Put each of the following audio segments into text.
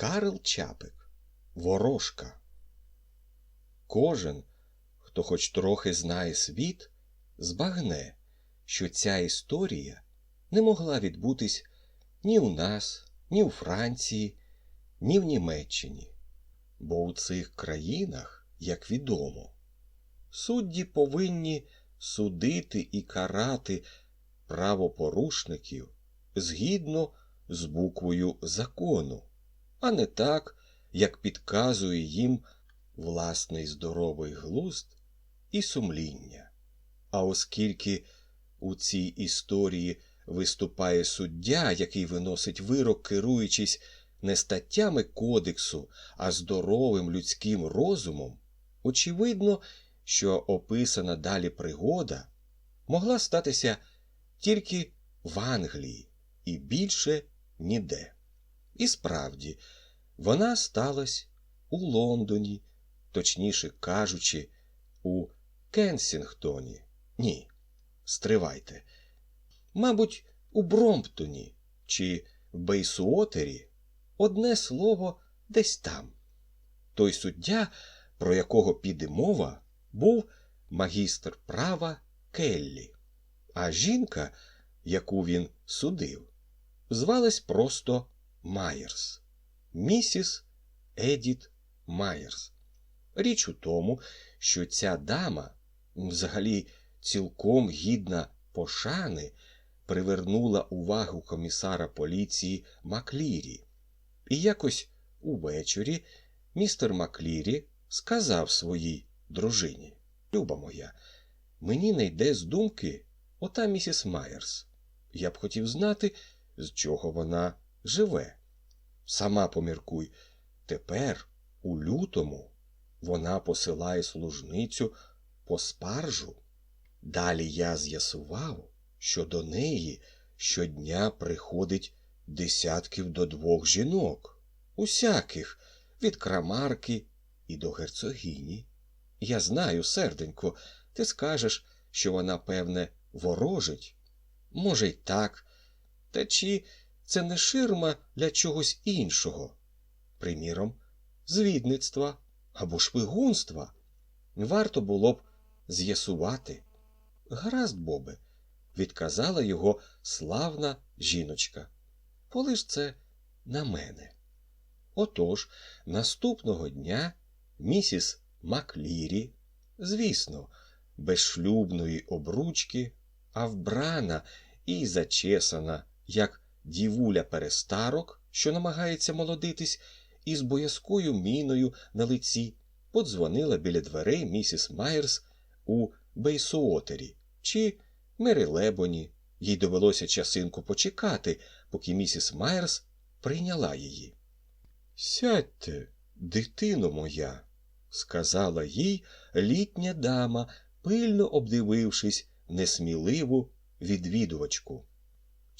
Карл Чапик, ворожка. Кожен, хто хоч трохи знає світ, збагне, що ця історія не могла відбутись ні у нас, ні у Франції, ні в Німеччині. Бо у цих країнах, як відомо, судді повинні судити і карати правопорушників згідно з буквою закону, а не так, як підказує їм власний здоровий глузд і сумління. А оскільки у цій історії виступає суддя, який виносить вирок, керуючись не статтями кодексу, а здоровим людським розумом, очевидно, що описана далі пригода могла статися тільки в Англії і більше ніде. І справді, вона сталася у Лондоні, точніше кажучи, у Кенсінгтоні. Ні, стривайте. Мабуть, у Бромптоні чи в Бейсуотері одне слово десь там. Той суддя, про якого піде мова, був магістр права Келлі, а жінка, яку він судив, звалась просто Майерс, місіс Едіт Майерс. Річ у тому, що ця дама, взагалі цілком гідна пошани, привернула увагу комісара поліції Маклірі. І якось увечері містер Маклірі сказав своїй дружині: Люба моя, мені не йде з думки ота місіс Майерс. Я б хотів знати, з чого вона живе. Сама поміркуй, тепер, у лютому, вона посилає служницю по спаржу. Далі я з'ясував, що до неї щодня приходить десятків до двох жінок, усяких, від крамарки і до герцогині. Я знаю, серденько, ти скажеш, що вона, певне, ворожить. Може, й так. Та чи це не ширма для чогось іншого? Приміром, звідництва або шпигунства. Варто було б з'ясувати. Гаразд, Бобе, відказала його славна жіночка. Полиш це на мене. Отож, наступного дня місіс Маклірі, звісно, без шлюбної обручки, а вбрана і зачесана, як дівуля перестарок, що намагається молодитись, із боязкою міною на лиці, подзвонила біля дверей місіс Майерс у Бейсуотері чи Мерилебоні. Їй довелося часинку почекати, поки місіс Майерс прийняла її. Сядьте, дитино моя, сказала їй літня дама, пильно обдивившись несміливу відвідувачку.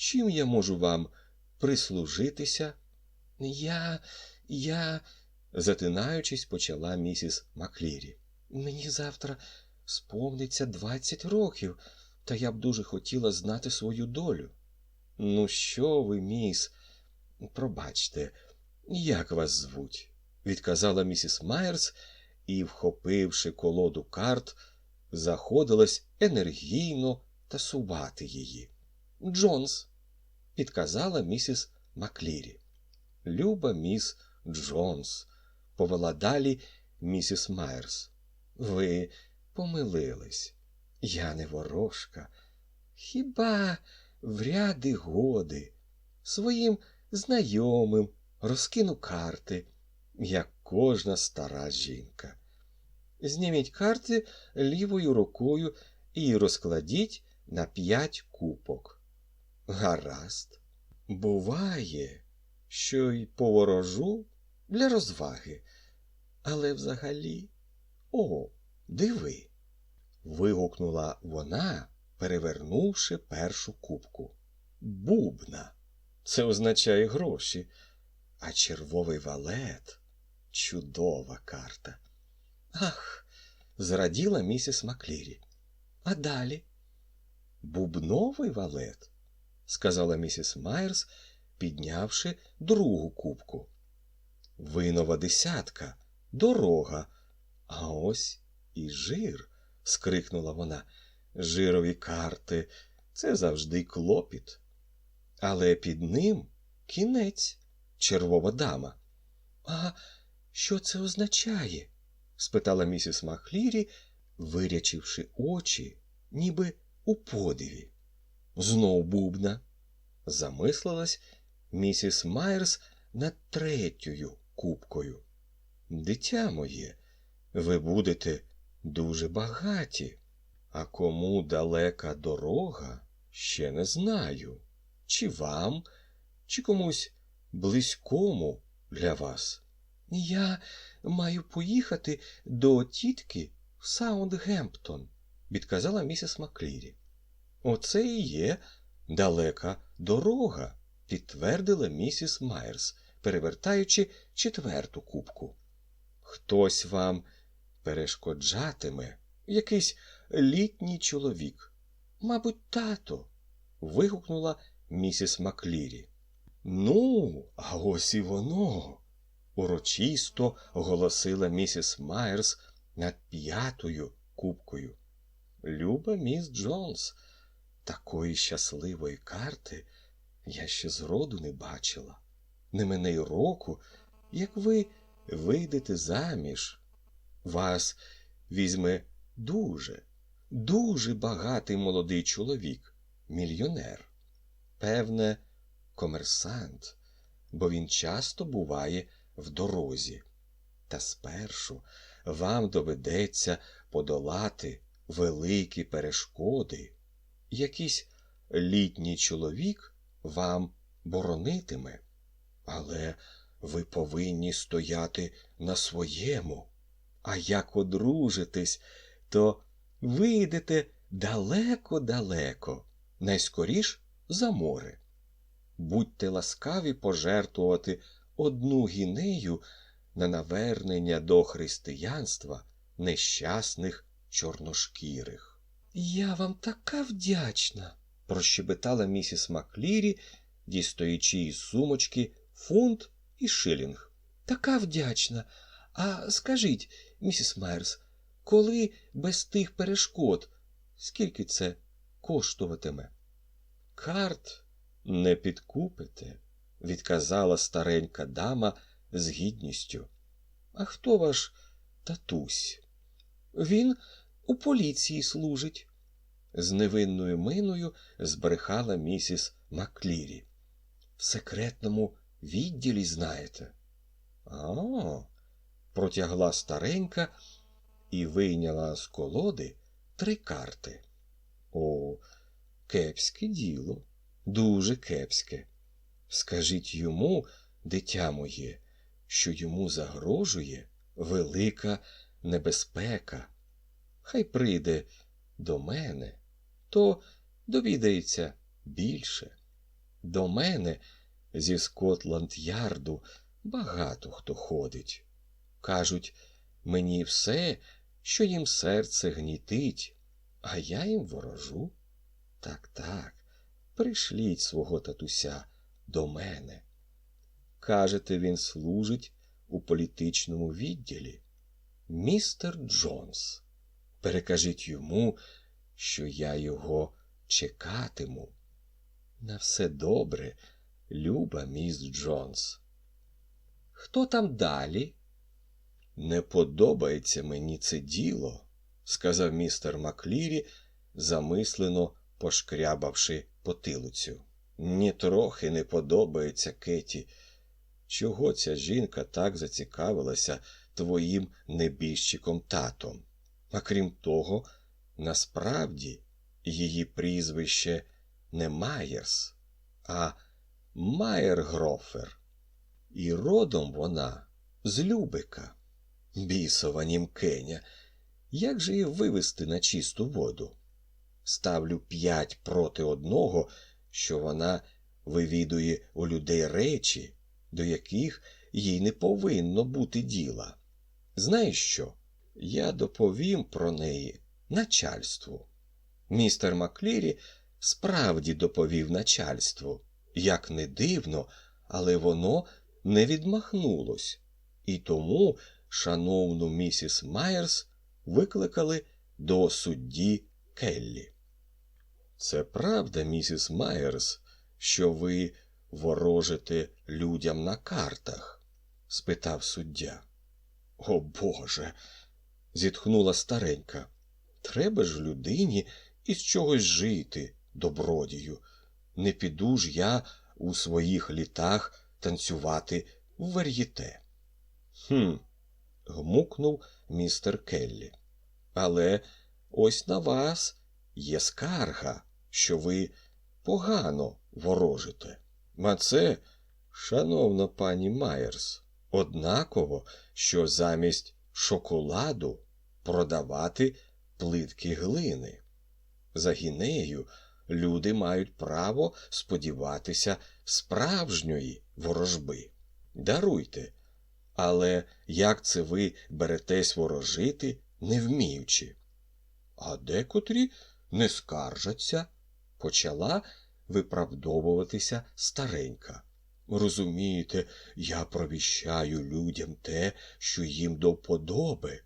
Чим я можу вам прислужитися? Я, я, затинаючись, почала місіс Маклірі. Мені завтра сповниться двадцять років, та я б дуже хотіла знати свою долю. Ну, що ви, міс, пробачте, як вас звуть? відказала місіс Майерс і, вхопивши колоду карт, заходилась енергійно тасувати її. Джонс, підказала місіс Маклірі. Люба міс Джонс, повела далі місіс Майерс. Ви помилились. Я не ворожка. Хіба вряди годи своїм знайомим розкину карти, як кожна стара жінка. Зніміть карти лівою рукою і розкладіть на п'ять купок. Гаразд, буває, що й поворожу для розваги, але взагалі, о, диви. вигукнула вона, перевернувши першу кубку. Бубна. Це означає гроші, а червовий валет чудова карта. Ах, зраділа місіс Маклірі. А далі? Бубновий валет, сказала місіс Майерс, піднявши другу кубку. винова десятка, дорога. А ось і жир. скрикнула вона. Жирові карти це завжди клопіт. Але під ним кінець, червова дама. А що це означає? спитала місіс Махлірі, вирячивши очі, ніби у подиві. Знов бубна. Замислилась місіс Майерс над третьою кубкою. Дитя моє, ви будете дуже багаті, а кому далека дорога, ще не знаю. Чи вам, чи комусь близькому для вас. Я маю поїхати до тітки в Саундгемптон, відказала місіс Маклірі. Оце і є далека дорога, підтвердила місіс Майерс, перевертаючи четверту кубку. Хтось вам перешкоджатиме, якийсь літній чоловік. Мабуть, тато. вигукнула місіс Маклірі. Ну, а ось і воно. урочисто голосила місіс Майерс над п'ятою кубкою. Люба міс Джонс, такої щасливої карти я ще зроду не бачила. Не мене й року, як ви вийдете заміж. Вас візьме дуже, дуже багатий молодий чоловік, мільйонер. Певне, комерсант, бо він часто буває в дорозі. Та спершу вам доведеться подолати великі перешкоди. Якийсь літній чоловік вам боронитиме, але ви повинні стояти на своєму. А як одружитесь, то вийдете далеко-далеко, найскоріш за море. Будьте ласкаві пожертвувати одну гінею на навернення до християнства нещасних чорношкірих. Я вам така вдячна, прощебетала місіс Маклірі, дістаючи із сумочки фунт і шилінг. Така вдячна. А скажіть, місіс Майерс, коли без тих перешкод, скільки це коштуватиме? Карт не підкупите, відказала старенька дама з гідністю. А хто ваш татусь? Він у поліції служить, з невинною миною збрехала місіс Маклірі. В секретному відділі знаєте. А, протягла старенька і вийняла з колоди три карти. О, кепське діло, дуже кепське. Скажіть йому, дитя моє, що йому загрожує велика небезпека. Хай прийде до мене, то довідається більше. До мене зі Скотланд Ярду багато хто ходить. Кажуть, мені все, що їм серце гнітить, а я їм ворожу. Так, так, пришліть свого татуся до мене. Кажете, він служить у політичному відділі. Містер Джонс, перекажіть йому, що я його чекатиму. На все добре, люба міс Джонс. Хто там далі? Не подобається мені це діло, сказав містер Маклірі, замислено пошкрябавши потилицю. Нітрохи не подобається Кеті. Чого ця жінка так зацікавилася твоїм небіжчиком татом? А крім того, насправді її прізвище не Майерс, а Майергрофер. І родом вона з Любика. Бісова німкеня. Як же її вивести на чисту воду? Ставлю п'ять проти одного, що вона вивідує у людей речі, до яких їй не повинно бути діла. Знаєш що? Я доповім про неї начальству. Містер Маклірі справді доповів начальству. Як не дивно, але воно не відмахнулось і тому шановну місіс Майерс викликали до судді Келлі. Це правда, місіс Майерс, що ви ворожите людям на картах? спитав суддя. О Боже. Зітхнула старенька. Треба ж людині із чогось жити, добродію. Не піду ж я у своїх літах танцювати в вар'єте. Хм. гмукнув містер Келлі. Але ось на вас є скарга, що ви погано ворожите. А це, шановна пані Майерс, однаково, що замість шоколаду продавати плитки глини. За гінею люди мають право сподіватися справжньої ворожби. Даруйте, але як це ви беретесь ворожити, не вміючи? А декотрі не скаржаться, почала виправдовуватися старенька. Розумієте, я провіщаю людям те, що їм до вподоби.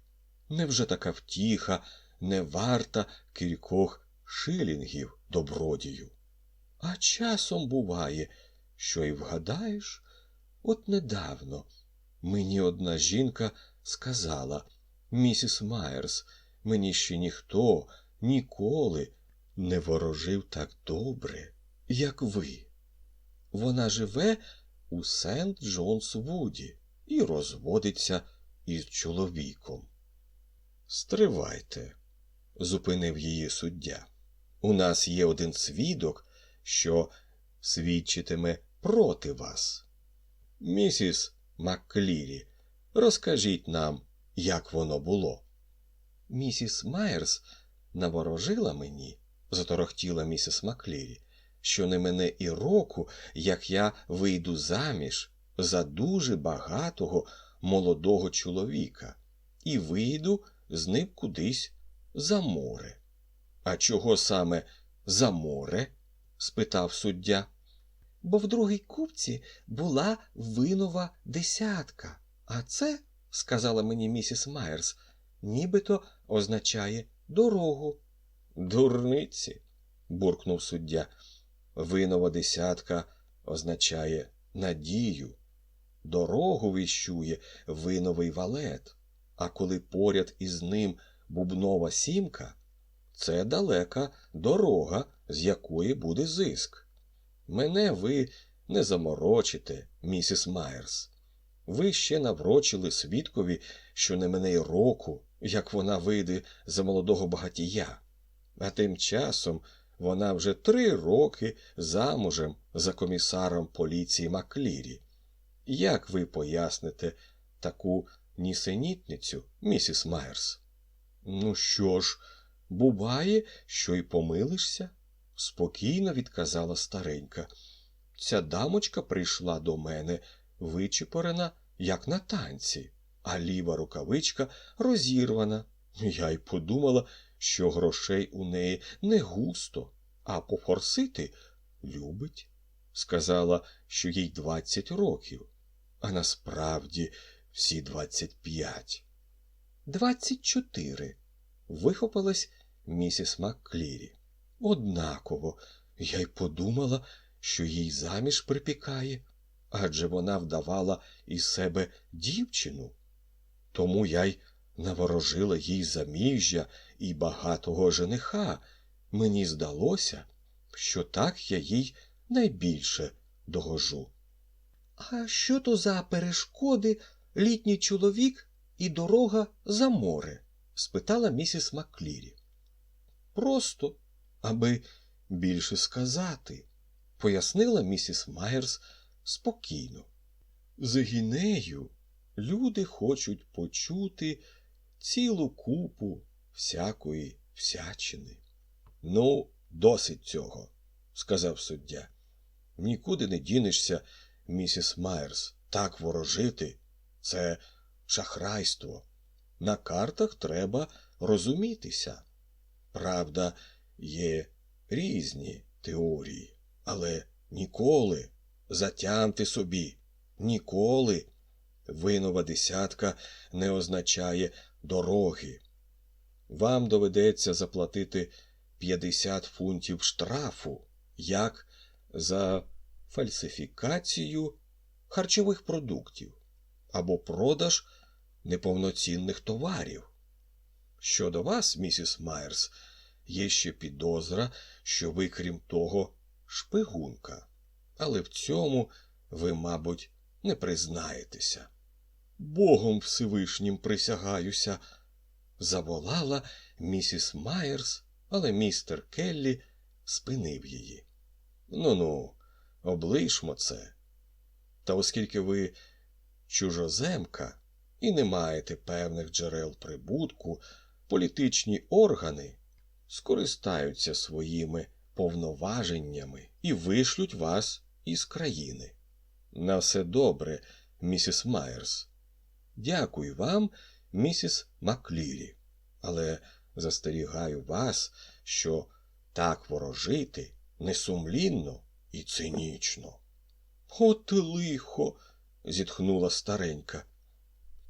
Невже така втіха не варта кількох шилінгів добродію? А часом буває, що й вгадаєш, от недавно мені одна жінка сказала, місіс Майерс, мені ще ніхто ніколи не ворожив так добре, як ви. Вона живе у Сент Джонс Вуді і розводиться із чоловіком. Стривайте, зупинив її суддя. У нас є один свідок, що свідчитиме проти вас. Місіс Макклірі, розкажіть нам, як воно було. Місіс Майерс наворожила мені, заторохтіла місіс Маклірі, що не мене і року, як я вийду заміж за дуже багатого молодого чоловіка, і вийду з ним кудись за море. А чого саме за море? спитав суддя. Бо в другій купці була винова десятка, а це, сказала мені місіс Майерс, нібито означає дорогу. Дурниці, буркнув суддя. Винова десятка означає надію. Дорогу віщує виновий валет, а коли поряд із ним бубнова сімка, це далека дорога, з якої буде зиск. Мене ви не заморочите, місіс Майерс. Ви ще наврочили свідкові, що не мене й року, як вона вийде за молодого багатія. А тим часом вона вже три роки замужем за комісаром поліції Маклірі. Як ви поясните таку нісенітницю, місіс Майерс? Ну що ж, буває, що й помилишся? спокійно відказала старенька. Ця дамочка прийшла до мене вичепорена, як на танці, а ліва рукавичка розірвана. Я й подумала, що грошей у неї не густо, а пофорсити любить. Сказала, що їй двадцять років, а насправді всі двадцять п'ять. Двадцять чотири. Вихопилась місіс Макклірі. Однаково, я й подумала, що їй заміж припікає, адже вона вдавала із себе дівчину. Тому я й наворожила їй заміжжя і багатого жениха. Мені здалося, що так я їй найбільше догожу. А що то за перешкоди літній чоловік і дорога за море? спитала місіс Маклірі. Просто, аби більше сказати, пояснила місіс Майерс спокійно. За гінею люди хочуть почути цілу купу всякої всячини. Ну, досить цього, сказав суддя. Нікуди не дінешся, місіс Майерс, так ворожити це шахрайство. На картах треба розумітися. Правда, є різні теорії, але ніколи затямте собі, ніколи Винова десятка не означає дороги. Вам доведеться заплатити 50 фунтів штрафу, як за фальсифікацію харчових продуктів або продаж неповноцінних товарів. Щодо вас, місіс Майерс, є ще підозра, що ви, крім того, шпигунка, але в цьому ви, мабуть, не признаєтеся. Богом Всевишнім присягаюся, заволала місіс Майерс, але містер Келлі спинив її. Ну ну, облишмо це. Та оскільки ви чужоземка і не маєте певних джерел прибутку, політичні органи скористаються своїми повноваженнями і вишлють вас із країни. На все добре, місіс Майерс. Дякую вам, місіс Маклірі, але застерігаю вас, що так ворожити несумлінно і цинічно. От лихо. зітхнула старенька.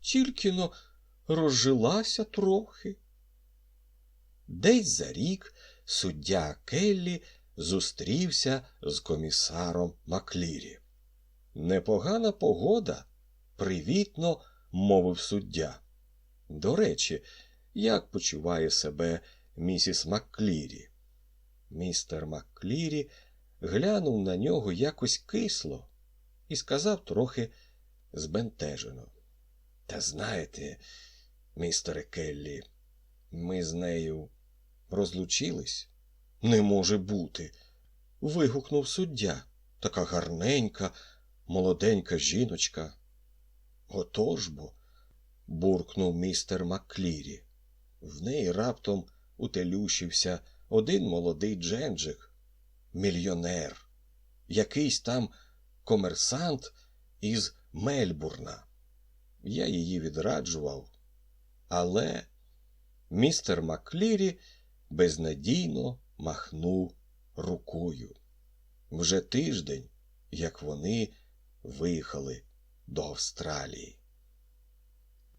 Тільки но розжилася трохи. Десь за рік суддя Келлі зустрівся з комісаром Маклірі. Непогана погода, привітно мовив суддя. До речі, як почуває себе місіс Макклірі? Містер Макклірі глянув на нього якось кисло і сказав трохи збентежено. Та знаєте, містере Келлі, ми з нею розлучились? Не може бути. вигукнув суддя. Така гарненька, молоденька жіночка. Отож бо, буркнув містер Макклірі. В неї раптом утелющився один молодий дженджик, мільйонер, якийсь там комерсант із Мельбурна. Я її відраджував, але містер Маклірі безнадійно махнув рукою. Вже тиждень, як вони виїхали до Австралії.